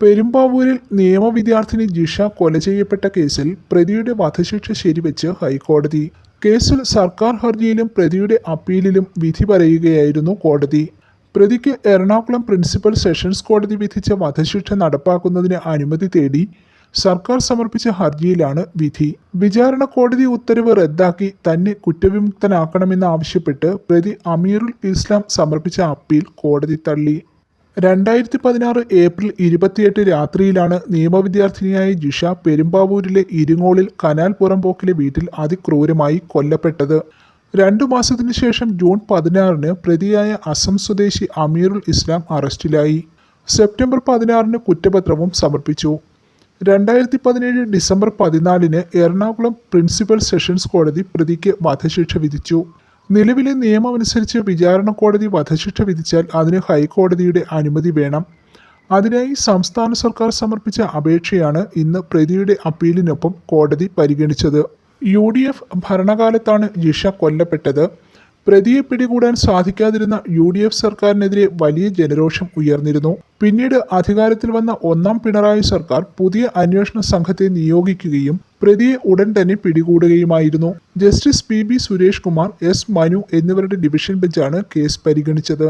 പെരുമ്പാവൂരിൽ നിയമവിദ്യാർത്ഥിനി ജിഷ കൊല ചെയ്യപ്പെട്ട കേസിൽ പ്രതിയുടെ വധശിക്ഷ ശരിവെച്ച് ഹൈക്കോടതി. കേസിൽ സർക്കാർ ഹർജിയിലും പ്രതിയുടെ അപ്പീലിലും വിധി പറയുകയായിരുന്നു കോടതി. പ്രതിക്ക് എറണാകുളം പ്രിൻസിപ്പൽ സെഷൻസ് കോടതി വിധിച്ച വധശിക്ഷ നടപ്പാക്കുന്നതിന് അനുമതി തേടി സർക്കാർ സമർപ്പിച്ച ഹർജിയിലാണ് വിധി. വിചാരണ കോടതി ഉത്തരവ് റദ്ദാക്കി തന്നെ കുറ്റവിമുക്തനാക്കണമെന്നാവശ്യപ്പെട്ട് പ്രതി അമീറുൽ ഇസ്ലാം സമർപ്പിച്ച അപ്പീൽ കോടതി തള്ളി. രണ്ടായിരത്തി പതിനാറ് ഏപ്രിൽ ഇരുപത്തിയെട്ട് രാത്രിയിലാണ് നിയമവിദ്യാർത്ഥിനിയായ ജിഷ പെരുമ്പാവൂരിലെ ഇരുങ്ങോളിൽ കനാൽ പുറംപോക്കിലെ വീട്ടിൽ അതിക്രൂരമായി കൊല്ലപ്പെട്ടത്. രണ്ടു മാസത്തിനു ശേഷം ജൂൺ പതിനാറിന് പ്രതിയായ അസം സ്വദേശി അമീറുൽ ഇസ്ലാം അറസ്റ്റിലായി. സെപ്റ്റംബർ പതിനാറിന് കുറ്റപത്രവും സമർപ്പിച്ചു. രണ്ടായിരത്തി പതിനേഴ് ഡിസംബർ പതിനാലിന് എറണാകുളം പ്രിൻസിപ്പൽ സെഷൻസ് കോടതി പ്രതിക്ക് വധശിക്ഷ വിധിച്ചു. നിലവിലെ നിയമമനുസരിച്ച് വിചാരണ കോടതി വധശിക്ഷ വിധിച്ചാൽ അതിന് ഹൈക്കോടതിയുടെ അനുമതി വേണം. അതിനായി സംസ്ഥാന സർക്കാർ സമർപ്പിച്ച അപേക്ഷയാണ് ഇന്ന് പ്രതിയുടെ അപ്പീലിനൊപ്പം കോടതി പരിഗണിച്ചത്. യു ഡി എഫ് ഭരണകാലത്താണ് ജിഷ കൊല്ലപ്പെട്ടത്. പ്രതിയെ പിടികൂടാൻ സാധിക്കാതിരുന്ന യു ഡി എഫ് സർക്കാരിനെതിരെ വലിയ ജനരോഷം ഉയർന്നിരുന്നു. പിന്നീട് അധികാരത്തിൽ വന്ന ഒന്നാം പിണറായി സർക്കാർ പുതിയ അന്വേഷണ സംഘത്തെ നിയോഗിക്കുകയും പ്രതിയെ ഉടൻ തന്നെ പിടികൂടുകയുമായിരുന്നു. Justice P B Suresh Kumar S Manu എന്നിവരുടെ ഡിവിഷൻ ബെഞ്ചാണ് കേസ് പരിഗണിച്ചത്.